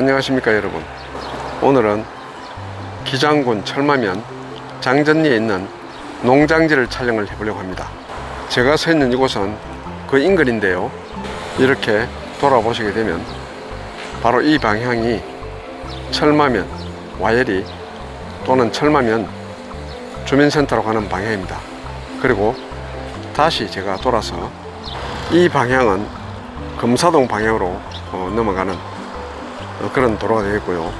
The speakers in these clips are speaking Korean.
안녕하십니까 여러분. 오늘은 기장군 철마면 장전리에 있는 농장지를 촬영을 해보려고 합니다. 제가 서 있는 이곳은 그 인근인데요. 이렇게 돌아보시게 되면 바로 이 방향이 철마면 와예리 또는 철마면 주민센터로 가는 방향입니다. 그리고 다시 제가 돌아서 이 방향은 금사동 방향으로 어, 넘어가는 어, 그런 도로가 되겠고요.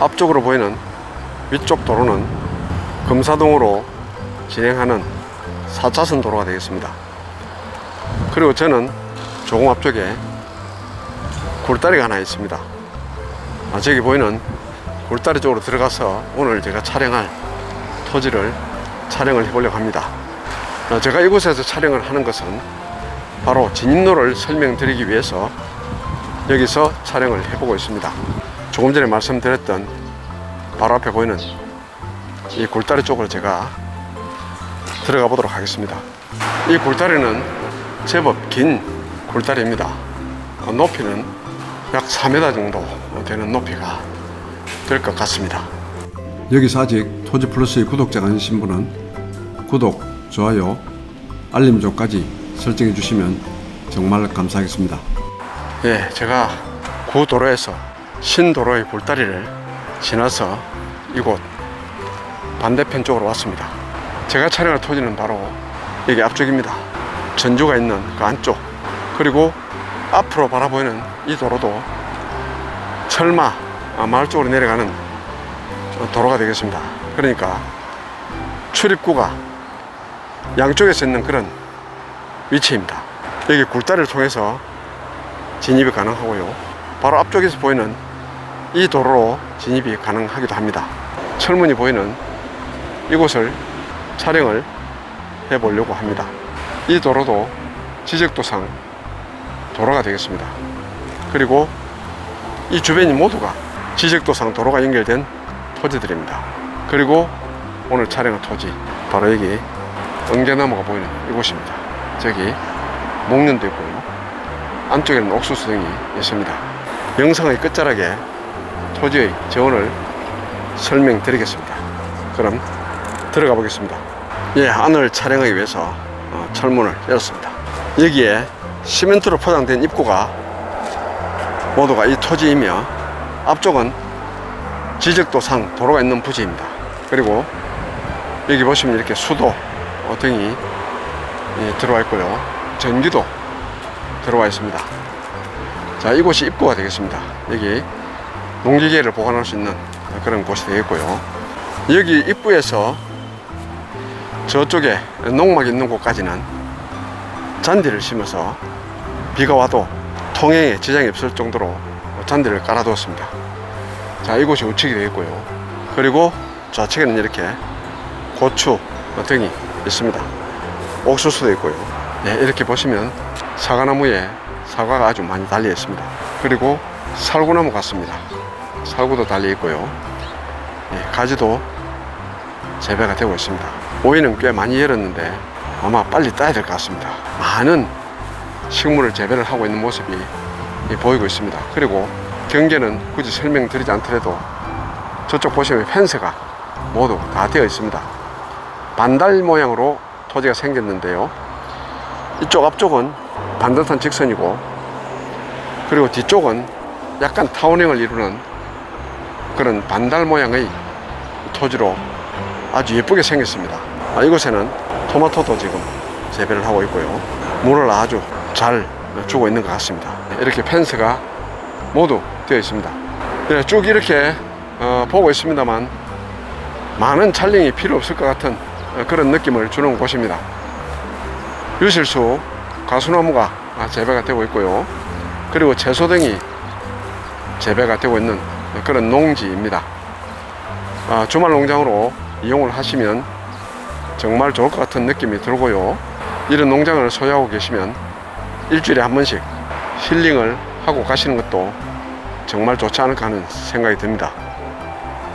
앞쪽으로 보이는 위쪽 도로는 금사동으로 진행하는 4차선 도로가 되겠습니다. 그리고 저는 조금 앞쪽에 굴다리가 하나 있습니다. 아, 저기 보이는 굴다리 쪽으로 들어가서 오늘 제가 촬영할 토지를 촬영을 해보려고 합니다. 어, 제가 이곳에서 촬영을 하는 것은 바로 진입로를 설명드리기 위해서 여기서 촬영을 해보고 있습니다. 조금 전에 말씀드렸던 바로 앞에 보이는 이 골다리 쪽으로 제가 들어가 보도록 하겠습니다. 이 골다리는 제법 긴 골다리입니다. 어, 높이는 약 4m 정도 되는 높이가 될 것 같습니다. 여기서 아직 토지 플러스의 구독자가 아니신 분은 구독, 좋아요, 알림 조까지 설정해 주시면 정말 감사하겠습니다. 예, 제가 구도로에서 신도로의 골다리를 지나서 이곳 반대편 쪽으로 왔습니다. 제가 촬영할 토지는 바로 여기 앞쪽입니다. 전주가 있는 그 안쪽 그리고 앞으로 바라보이는 이 도로도 철마 아, 마을 쪽으로 내려가는 도로가 되겠습니다. 그러니까 출입구가 양쪽에서 있는 그런 위치입니다. 여기 굴다리를 통해서 진입이 가능하고요. 바로 앞쪽에서 보이는 이 도로로 진입이 가능하기도 합니다. 철문이 보이는 이곳을 촬영을 해 보려고 합니다. 이 도로도 지적도상 도로가 되겠습니다. 그리고 이 주변이 모두가 지적도상 도로가 연결된 토지들입니다. 그리고 오늘 촬영한 토지 바로 여기 응대나무가 보이는 이곳입니다. 저기 목련도 있고요. 안쪽에는 옥수수 등이 있습니다. 영상의 끝자락에 토지의 재원을 설명드리겠습니다. 그럼 들어가 보겠습니다. 예, 안을 촬영하기 위해서 어, 철문을 열었습니다. 여기에 시멘트로 포장된 입구가 모두가 이 토지이며 앞쪽은 지적도상 도로가 있는 부지입니다. 그리고 여기 보시면 이렇게 수도 어, 등이 예, 들어와 있고요. 전기도 들어와 있습니다. 자, 이곳이 입구가 되겠습니다. 여기 농기계를 보관할 수 있는 그런 곳이 되겠고요. 여기 입구에서 저쪽에 농막 있는 곳까지는 잔디를 심어서 비가 와도 통행에 지장이 없을 정도로 잔디를 깔아두었습니다. 자, 이곳이 우측이 되겠고요. 그리고 좌측에는 이렇게 고추 등이 있습니다. 옥수수도 있고요. 네, 이렇게 보시면 사과나무에 사과가 아주 많이 달려 있습니다. 그리고 살구나무 같습니다. 살구도 달려 있고요. 예, 가지도 재배가 되고 있습니다. 오이는 꽤 많이 열었는데 아마 빨리 따야 될 것 같습니다. 많은 식물을 재배를 하고 있는 모습이 예, 보이고 있습니다. 그리고 경계는 굳이 설명드리지 않더라도 저쪽 보시면 펜스가 모두 다 되어 있습니다. 반달 모양으로 토지가 생겼는데요. 이쪽 앞쪽은 반듯한 직선이고 그리고 뒤쪽은 약간 타원형을 이루는 그런 반달 모양의 토지로 아주 예쁘게 생겼습니다. 아, 이곳에는 토마토도 지금 재배를 하고 있고요. 물을 아주 잘 주고 있는 것 같습니다. 이렇게 펜스가 모두 되어 있습니다. 네, 쭉 이렇게 어, 보고 있습니다만 많은 촬영이 필요 없을 것 같은 어, 그런 느낌을 주는 곳입니다. 유실수 가수나무가 아, 재배가 되고 있고요. 그리고 채소 등이 재배가 되고 있는 그런 농지입니다. 아, 주말 농장으로 이용을 하시면 정말 좋을 것 같은 느낌이 들고요. 이런 농장을 소유하고 계시면 일주일에 한 번씩 힐링을 하고 가시는 것도 정말 좋지 않을까 하는 생각이 듭니다.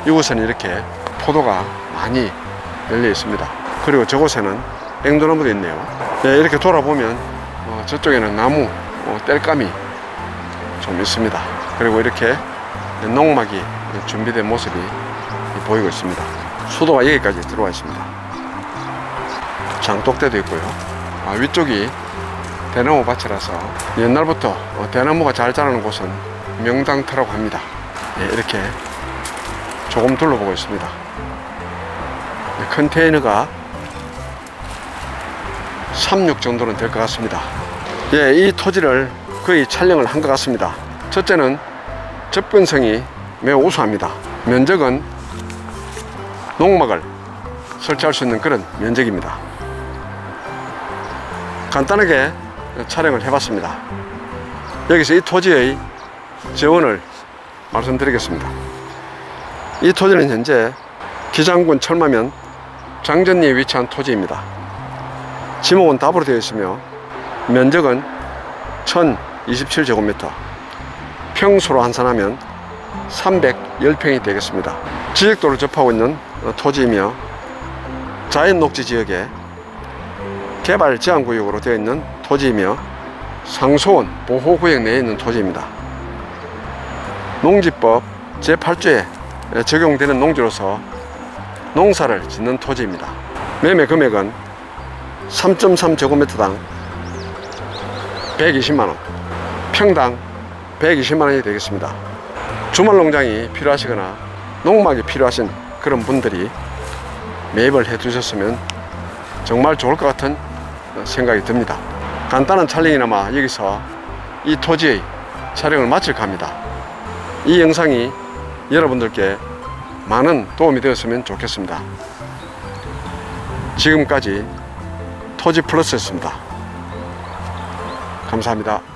이곳은 이렇게 포도가 많이 열려 있습니다. 그리고 저곳에는 앵도나무도 있네요. 네, 이렇게 돌아보면 어, 저쪽에는 나무, 어, 땔감이 좀 있습니다. 그리고 이렇게 농막이 준비된 모습이 보이고 있습니다. 수도가 여기까지 들어와 있습니다. 장독대도 있고요. 아, 위쪽이 대나무 밭이라서 옛날부터 어, 대나무가 잘 자라는 곳은 명당터라고 합니다. 예, 이렇게 조금 둘러보고 있습니다. 예, 컨테이너가 36 정도는 될 것 같습니다. 예, 이 토지를 거의 촬영을 한 것 같습니다. 첫째는 접근성이 매우 우수합니다. 면적은 농막을 설치할 수 있는 그런 면적입니다. 간단하게 촬영을 해봤습니다. 여기서 이 토지의 재원을 말씀드리겠습니다. 이 토지는 현재 기장군 철마면 장전리에 위치한 토지입니다. 지목은 답으로 되어 있으며 면적은 1027제곱미터 평수로 환산하면 310평이 되겠습니다. 지역도를 접하고 있는 어, 토지이며 자연 녹지 지역에 개발 제한 구역으로 되어 있는 토지이며 상수원 보호 구역 내에 있는 토지입니다. 농지법 제8조에 적용되는 농지로서 농사를 짓는 토지입니다. 매매 금액은 3.3제곱미터당 120만원, 평당 120만원이 되겠습니다. 주말 농장이 필요하시거나 농막이 필요하신 그런 분들이 매입을 해 두셨으면 정말 좋을 것 같은 생각이 듭니다. 간단한 촬영이나마 여기서 이 토지의 촬영을 마칠까 합니다. 이 영상이 여러분들께 많은 도움이 되었으면 좋겠습니다. 지금까지 토지 플러스였습니다. 감사합니다.